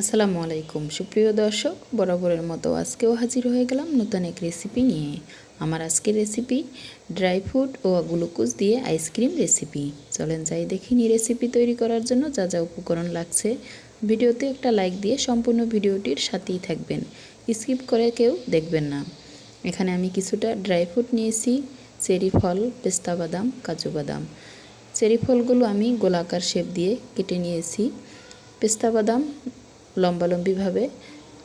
আসসালামু আলাইকুম। সুপ্রিয় দর্শক, বরাবরের মতো আজকেও হাজির হয়ে গেলাম নতুন এক রেসিপি নিয়ে। আমার আজকের রেসিপি ড্রাই ফ্রুট ও গ্লুকোজ দিয়ে আইসক্রিম রেসিপি চলেন যাই দেখিনি রেসিপি তৈরি করার জন্য যা যা উপকরণ লাগছে। ভিডিওতে একটা লাইক দিয়ে সম্পূর্ণ ভিডিওটির সাথেই থাকবেন। স্কিপ করে কেউ দেখবেন না। এখানে আমি কিছুটা ড্রাই ফ্রুট নিয়েছি, চেরি ফল, পেস্তা বাদাম, কাজু বাদাম। চেরি ফলগুলো আমি গোলাকার শেপ দিয়ে কেটে নিয়েছি। পেস্তা বাদাম লম্বালম্বিভাবে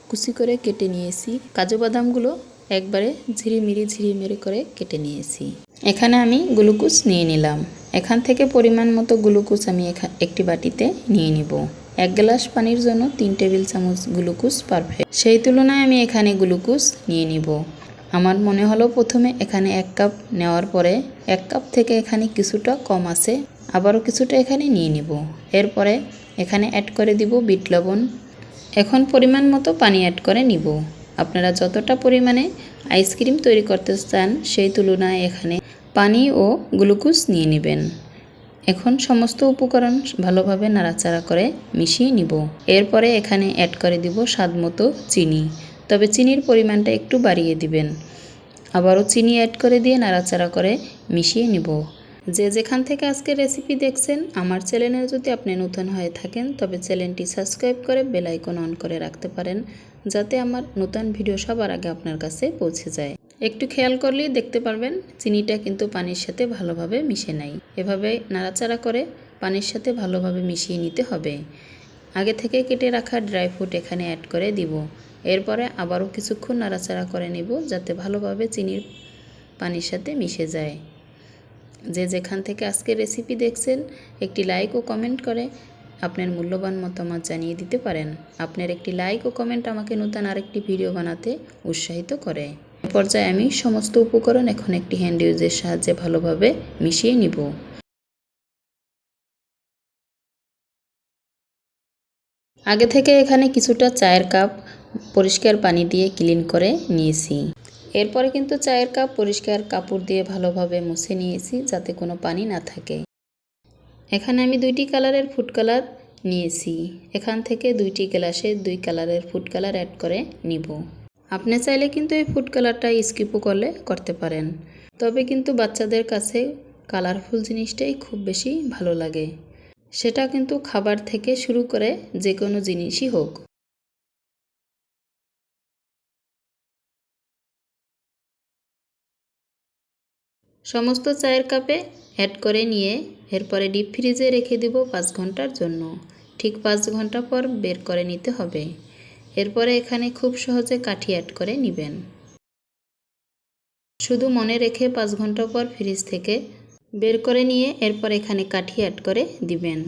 কুচি করে কেটে নিয়েছি। কাজু বাদামগুলো একবারে ঝিরিমিরি ঝিরিমিরি করে কেটে নিয়েছি। এখানে আমি গ্লুকোজ নিয়ে নিলাম। এখান থেকে পরিমাণ মতো গ্লুকোজ আমি একটি বাটিতে নিয়ে নিব। এক গ্লাস পানির জন্য তিন টেবিল চামচ গ্লুকোজ পারফেক্ট। সেই তুলনায় আমি এখানে গ্লুকোজ নিয়ে নিব। আমার মনে হলো প্রথমে এখানে এক কাপ নেওয়ার পরে এক কাপ থেকে এখানে কিছুটা কম আছে, আবারও কিছুটা এখানে নিয়ে নিব। এরপরে এখানে অ্যাড করে দিব বিট লবণ এখন পরিমাণ মতো পানি অ্যাড করে নিব। আপনারা যতটা পরিমাণে আইসক্রিম তৈরি করতে চান, সেই তুলনায় এখানে পানি ও গ্লুকোজ নিয়ে নেবেন। এখন সমস্ত উপকরণ ভালোভাবে নাড়াচাড়া করে মিশিয়ে নিব। এরপরে এখানে অ্যাড করে দিব স্বাদ মতো চিনি। তবে চিনির পরিমাণটা একটু বাড়িয়ে দিবেন। আবারও চিনি অ্যাড করে দিয়ে নাড়াচাড়া করে মিশিয়ে নিব। যে যেখান থেকে আজকে রেসিপি দেখছেন, আমার চ্যানেলে যদি আপনি নতুন হয়ে থাকেন, তবে চ্যানেলটি সাবস্ক্রাইব করে বেল আইকন অন করে রাখতে পারেন, যাতে আমার নতুন ভিডিও সবার আগে আপনার কাছে পৌঁছে যায়। একটু খেয়াল করলেই দেখতে পারবেন, চিনিটা কিন্তু পানির সাথে ভালোভাবে মিশে নাই। এভাবে নাড়াচাড়া করে পানির সাথে ভালোভাবে মিশিয়ে নিতে হবে। আগে থেকে কেটে রাখা ড্রাই ফ্রুট এখানে অ্যাড করে দিব। এরপরে আবারও কিছুক্ষণ নাড়াচাড়া করে নিব, যাতে ভালোভাবে চিনির পানির সাথে মিশে যায়। যে যেখান থেকে আজকে রেসিপি দেখছেন, একটি লাইক ও কমেন্ট করে আপনার মূল্যবান মতামত জানিয়ে দিতে পারেন। আপনার একটি লাইক ও কমেন্ট আমাকে নতুন আরেকটি ভিডিও বানাতে উৎসাহিত করে। পর্যায়ে আমি সমস্ত উপকরণ এখন একটি হ্যান্ড ইউজের সাহায্যে ভালোভাবে মিশিয়ে নিব। আগে থেকে এখানে কিছুটা চায়ের কাপ পরিষ্কার পানি দিয়ে ক্লিন করে নিয়েছি। এরপরে কিন্তু চায়ের কাপ, পরিষ্কার কাপড় দিয়ে ভালোভাবে মুছে নিয়েছি যাতে কোনো পানি না থাকে। এখানে আমি দুইটি কালারের ফুড কালার নিয়েছি। এখান থেকে দুইটি গ্লাসে দুই কালারের ফুড কালার অ্যাড করে নিব। আপনি চাইলে কিন্তু এই ফুড কালারটা স্কিপও করলে করতে পারেন। তবে কিন্তু বাচ্চাদের কাছে কালারফুল জিনিসটাই খুব বেশি ভালো লাগে। সেটা কিন্তু খাবার থেকে শুরু করে যে কোনো জিনিসই হোক। সমস্ত চায়ের কাপে অ্যাড করে নিয়ে এরপরে ডিপ ফ্রিজে রেখে দিব পাঁচ ঘণ্টার জন্য। ঠিক পাঁচ ঘণ্টা পর বের করে নিতে হবে। এরপরে এখানে খুব সহজে কাঠি অ্যাড করে নেবেন। শুধু মনে রেখে পাঁচ ঘণ্টা পর ফ্রিজ থেকে বের করে নিয়ে এরপর এখানে কাঠি অ্যাড করে দিবেন।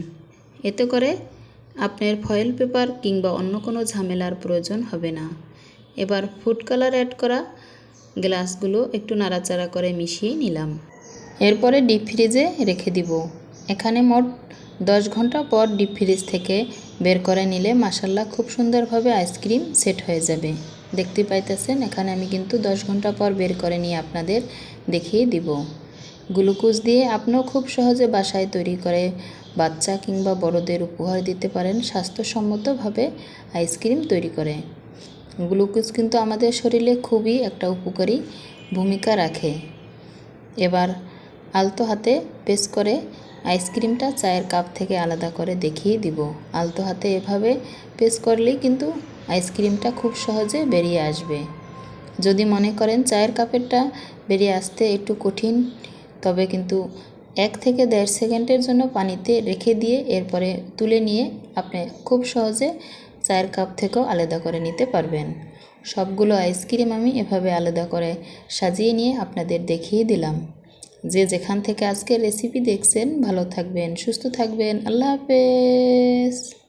এতে করে আপনার ফয়েল পেপার কিংবা অন্য কোনো ঝামেলার প্রয়োজন হবে না। এবার ফুড কালার অ্যাড করা গ্লাসগুলো একটু নাড়াচাড়া করে মিশিয়ে নিলাম। এরপরে ডিপ ফ্রিজে রেখে দিব। এখানে মোট দশ ঘণ্টা পর ডিপ ফ্রিজ থেকে বের করে নিলে মাসাল্লাহ খুব সুন্দরভাবে আইসক্রিম সেট হয়ে যাবে। দেখতে পাইতেছেন, এখানে আমি কিন্তু দশ ঘণ্টা পর বের করে নিয়ে আপনাদের দেখিয়ে দিব। গ্লুকোজ দিয়ে আপনিও খুব সহজে বাসায় তৈরি করে বাচ্চা কিংবা বড়দের উপহার দিতে পারেন স্বাস্থ্যসম্মতভাবে আইসক্রিম তৈরি করে। গ্লুকোজ কিন্তু আমাদের শরীরে খুবই একটা উপকারী ভূমিকা রাখে। এবার আলতো হাতে পেস করে আইসক্রিমটা চায়ের কাপ থেকে আলাদা করে দেখিয়ে দিব। আলতো হাতে এভাবে পেস করলেই কিন্তু আইসক্রিমটা খুব সহজে বেরিয়ে আসবে। যদি মনে করেন চায়ের কাপেরটা বেরিয়ে আসতে একটু কঠিন, তবে কিন্তু এক থেকে দেড় সেকেন্ডের জন্য পানিতে রেখে দিয়ে এরপরে তুলে নিয়ে আপনি খুব সহজে চায়ের কাপ থেকেও আলাদা করে নিতে পারবেন। সবগুলো আইসক্রিম আমি এভাবে আলাদা করে সাজিয়ে নিয়ে আপনাদের দেখিয়ে দিলাম। যে যেখান থেকে আজকের রেসিপি দেখছেন, ভালো থাকবেন, সুস্থ থাকবেন। আল্লাহ হাফেজ।